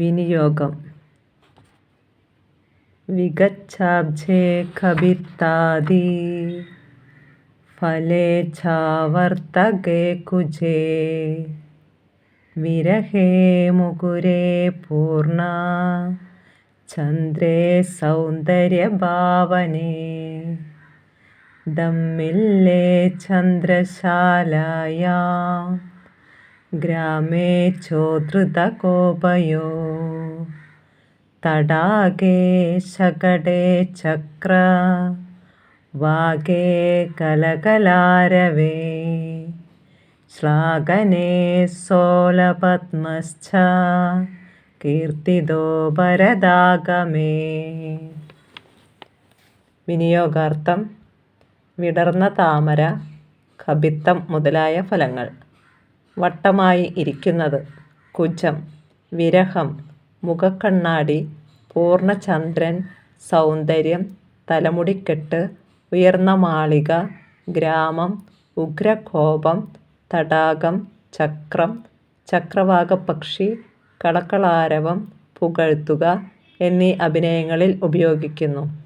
വിനിയോഗം. വിഗച്ഛാബ്ജേ കപിത്താദി ഫലേച്ഛാവർത്തകേ കുജേ വിരഹേ മുകുരേ പൂർണ ചന്ദ്രേ സൗന്ദര്യഭാവനേ ദമ്മില്ലേ ചന്ദ്രശാലായാം ഗ്രാമേ ചോധൃതകോപയോ തടാകേ ശകടേ ചക്ര. വാഗേ കലകലാരവേ. ശ്ലാഘനേ സോലപത്മശ്ച. കീർത്തിതോ ഭരതാഗമേ. വിനിയോഗാർത്ഥം വിടർന്ന താമര കബിത്തം മുതലായ ഫലങ്ങൾ. വട്ടമായി ഇരിക്കുന്നത്. കുജം വിരഹം മുഖക്കണ്ണാടി പൂർണചന്ദ്രൻ സൗന്ദര്യം തലമുടിക്കെട്ട് ഉയർന്ന മാളിക ഗ്രാമം ഉഗ്രകോപം തടാകം ചക്രം ചക്രവാകപക്ഷി കളകളാരവം പുകഴ്ത്തുക എന്നീ അഭിനയങ്ങളിൽ ഉപയോഗിക്കുന്നു.